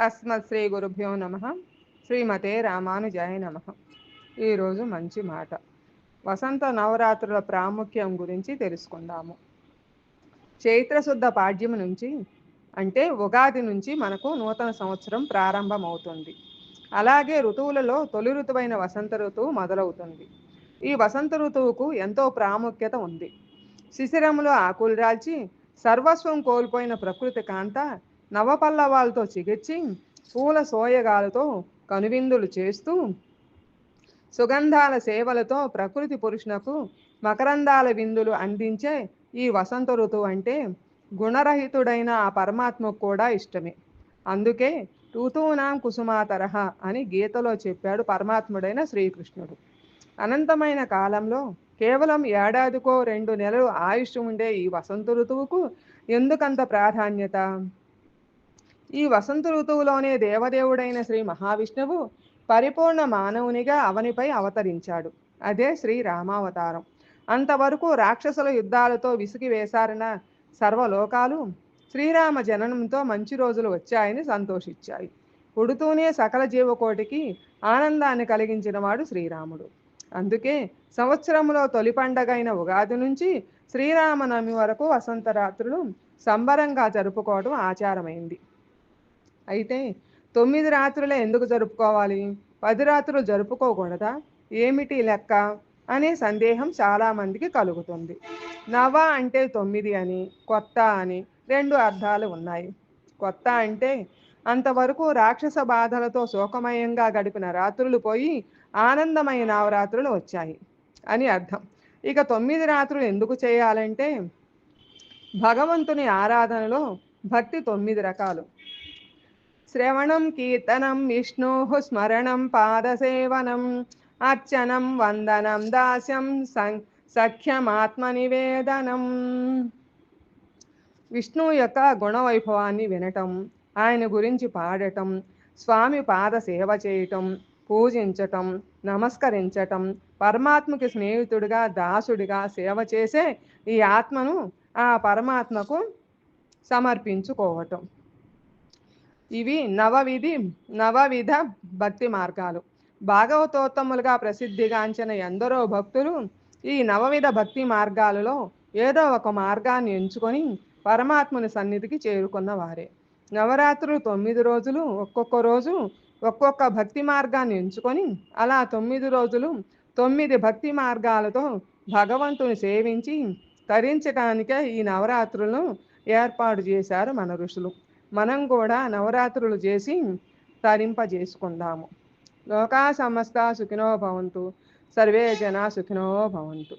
అస్మత్ శ్రీ గురుభ్యో నమ. శ్రీమతే రామానుజాయ నమ. ఈరోజు మంచి మాట. వసంత నవరాత్రుల ప్రాముఖ్యం గురించి తెలుసుకుందాము. చైత్రశుద్ధ పాడ్యము నుంచి అంటే ఉగాది నుంచి మనకు నూతన సంవత్సరం ప్రారంభమవుతుంది. అలాగే ఋతువులలో తొలి ఋతువైన వసంత ఋతువు మొదలవుతుంది. ఈ వసంత ఋతువుకు ఎంతో ప్రాముఖ్యత ఉంది. శిశిరములో ఆకులు రాల్చి సర్వస్వం కోల్పోయిన ప్రకృతి కాంత నవపల్లవాలతో చిగిర్చి పూల సోయగాలతో కనువిందులు చేస్తూ సుగంధాల సేవలతో ప్రకృతి పురుషునకు మకరందాల విందులు అందించే ఈ వసంత ఋతువు అంటే గుణరహితుడైన ఆ పరమాత్మకు కూడా ఇష్టమే. అందుకే ఋతువునాం కుసుమాతరహ అని గీతలో చెప్పాడు పరమాత్ముడైన శ్రీకృష్ణుడు. అనంతమైన కాలంలో కేవలం ఏడాదికో రెండు నెలలు ఆయుష్ ఉండే ఈ వసంత ఋతువుకు ఎందుకంత ప్రాధాన్యత? ఈ వసంత ఋతువులోనే దేవదేవుడైన శ్రీ మహావిష్ణువు పరిపూర్ణ మానవునిగా అవనిపై అవతరించాడు. అదే శ్రీ రామావతారం. అంతవరకు రాక్షసుల యుద్ధాలతో విసిగి వేసారిన సర్వలోకాలు శ్రీరామ జననంతో మంచి రోజులు వచ్చాయని సంతోషించాయి. పుడుతూనే సకల జీవకోటికి ఆనందాన్ని కలిగించిన వాడు శ్రీరాముడు. అందుకే సంవత్సరంలో తొలి పండగైన ఉగాది నుంచి శ్రీరామనవమి వరకు వసంతరాత్రులు సంబరంగా జరుపుకోవడం ఆచారమైంది. అయితే తొమ్మిది రాత్రులే ఎందుకు జరుపుకోవాలి? పది రాత్రులు జరుపుకోకూడదా? ఏమిటి లెక్క? అనే సందేహం చాలామందికి కలుగుతుంది. నవ అంటే తొమ్మిది అని కొత్త అని రెండు అర్థాలు ఉన్నాయి. కొత్త అంటే అంతవరకు రాక్షస బాధలతో శోకమయంగా గడిపిన రాత్రులు పోయి ఆనందమైన నవరాత్రులు వచ్చాయి అని అర్థం. ఇక తొమ్మిది రాత్రులు ఎందుకు చేయాలంటే భగవంతుని ఆరాధనలో భక్తి తొమ్మిది రకాలు. శ్రవణం కీర్తనం విష్ణు స్మరణం పాదసేవనం అర్చనం వందనం దాస్యం సఖ్యమాత్మ నివేదనం విష్ణు యొక్క గుణవైభవాన్ని వినటం ఆయన గురించి పాడటం స్వామి పాద సేవ చేయటం పూజించటం నమస్కరించటం పరమాత్మకి స్నేహితుడిగా దాసుడిగా సేవ చేసే ఈ ఆత్మను ఆ పరమాత్మకు సమర్పించుకోవటం. ఇవి నవవిధి నవవిధ భక్తి మార్గాలు. భాగవతోత్తములుగా ప్రసిద్ధిగాంచిన ఎందరో భక్తులు ఈ నవవిధ భక్తి మార్గాలలో ఏదో ఒక మార్గాన్ని ఎంచుకొని పరమాత్ముని సన్నిధికి చేరుకున్న వారే నవరాత్రులు తొమ్మిది రోజులు ఒక్కొక్క రోజు ఒక్కొక్క భక్తి మార్గాన్ని ఎంచుకొని అలా తొమ్మిది రోజులు తొమ్మిది భక్తి మార్గాలతో భగవంతుని సేవించి తరించడానికే ఈ నవరాత్రులను ఏర్పాటు చేశారు మన ఋషులు. మనం కూడా నవరాత్రులు చేసి తరింపజేసుకుందాము. లోకా సమస్త సుఖినో భవంతు. సర్వే జనా సుఖినో భవంతు.